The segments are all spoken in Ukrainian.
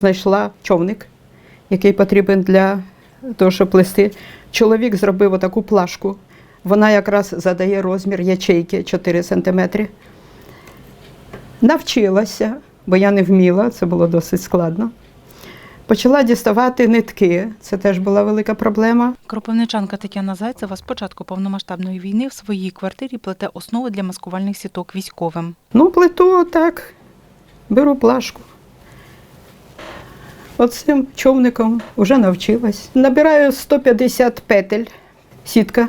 Знайшла човник, який потрібен для того, щоб плести. Чоловік зробив отаку плашку. Вона якраз задає розмір ячейки 4 см. Навчилася, бо я не вміла, це було досить складно. Почала діставати нитки, це теж була велика проблема. Кропивничанка Тетяна Зайцева з початку повномасштабної війни в своїй квартирі плете основи для маскувальних сіток військовим. Ну, плиту так, беру плашку. Оцим човником вже навчилась. Набираю 150 петель, сітка.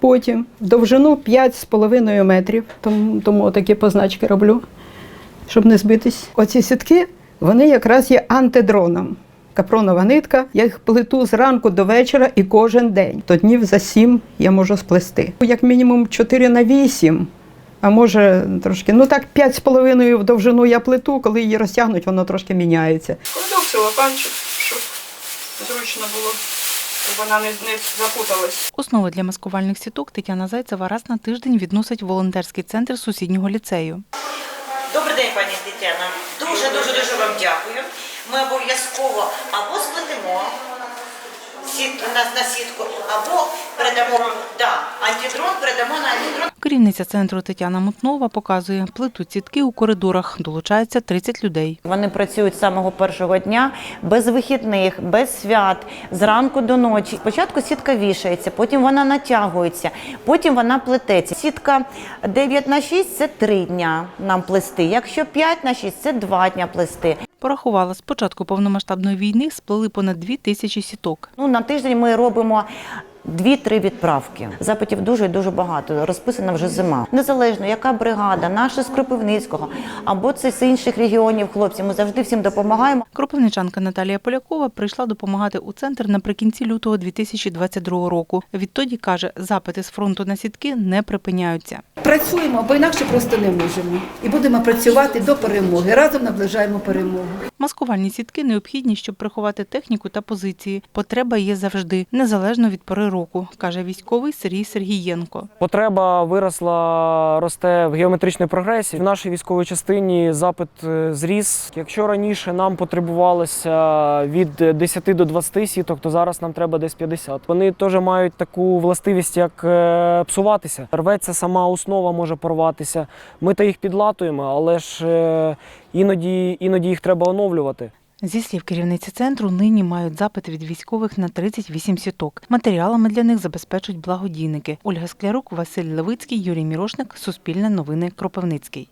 Потім довжину 5,5 метрів, тому, тому такі позначки роблю, щоб не збитись. Оці сітки, вони якраз є антидроном. Капронова нитка, я їх плету зранку до вечора і кожен день. То днів за 7 я можу сплести. Як мінімум 4 на 8, а може трошки, ну так 5,5 в довжину я плету, коли її розтягнуть, воно трошки міняється. Кладу в целофанчик, щоб зручно було, щоб вона не, не запуталась. Основи для маскувальних сіток Тетяна Зайцева раз на тиждень відносить волонтерський центр сусіднього ліцею. Добрий день, пані Тетяна. Дуже дуже дуже вам дякую. Ми обов'язково або сплетемо сіт, на, на сітку, або передамо да, антидрон, передамо на антидрон. Керівниця центру Тетяна Мутнова показує, плетуть сітки у коридорах, долучається 30 людей. Вони працюють з самого першого дня без вихідних, без свят, зранку до ночі. Спочатку сітка вішається, потім вона натягується, потім вона плететься. Сітка 9 на 6 – це 3 дня нам плести. Якщо 5 на 6 – це 2 дня плести. Порахувала, з початку повномасштабної війни сплели понад 2 тисячі сіток. Ну, на тиждень ми робимо. Дві-три відправки. Запитів дуже і дуже багато. Розписана вже зима. Незалежно, яка бригада, наша з Кропивницького, або це з інших регіонів хлопці. Ми завжди всім допомагаємо. Кропивничанка Наталія Полякова прийшла допомагати у центр наприкінці лютого 2022 року. Відтоді каже, запити з фронту на сітки не припиняються. Працюємо, бо інакше просто не можемо. І будемо працювати до перемоги. Разом наближаємо перемогу. Маскувальні сітки необхідні, щоб приховати техніку та позиції. Потреба є завжди, незалежно від пори року, каже військовий Сергій Сергієнко. Потреба виросла, росте в геометричній прогресії. В нашій військовій частині запит е, зріс. Якщо раніше нам потребувалося від 10 до 20 сіток, то зараз нам треба десь 50. Вони теж мають таку властивість, як е, псуватися. Рветься сама основа може порватися. Ми то їх підлатуємо, але ж е, іноді, іноді їх треба оновлювати. Зі слів керівниці центру, нині мають запит від військових на 38 сіток. Матеріалами для них забезпечують благодійники. Ольга Склярук, Василь Левицький, Юрій Мірошник, Суспільне новини, Кропивницький.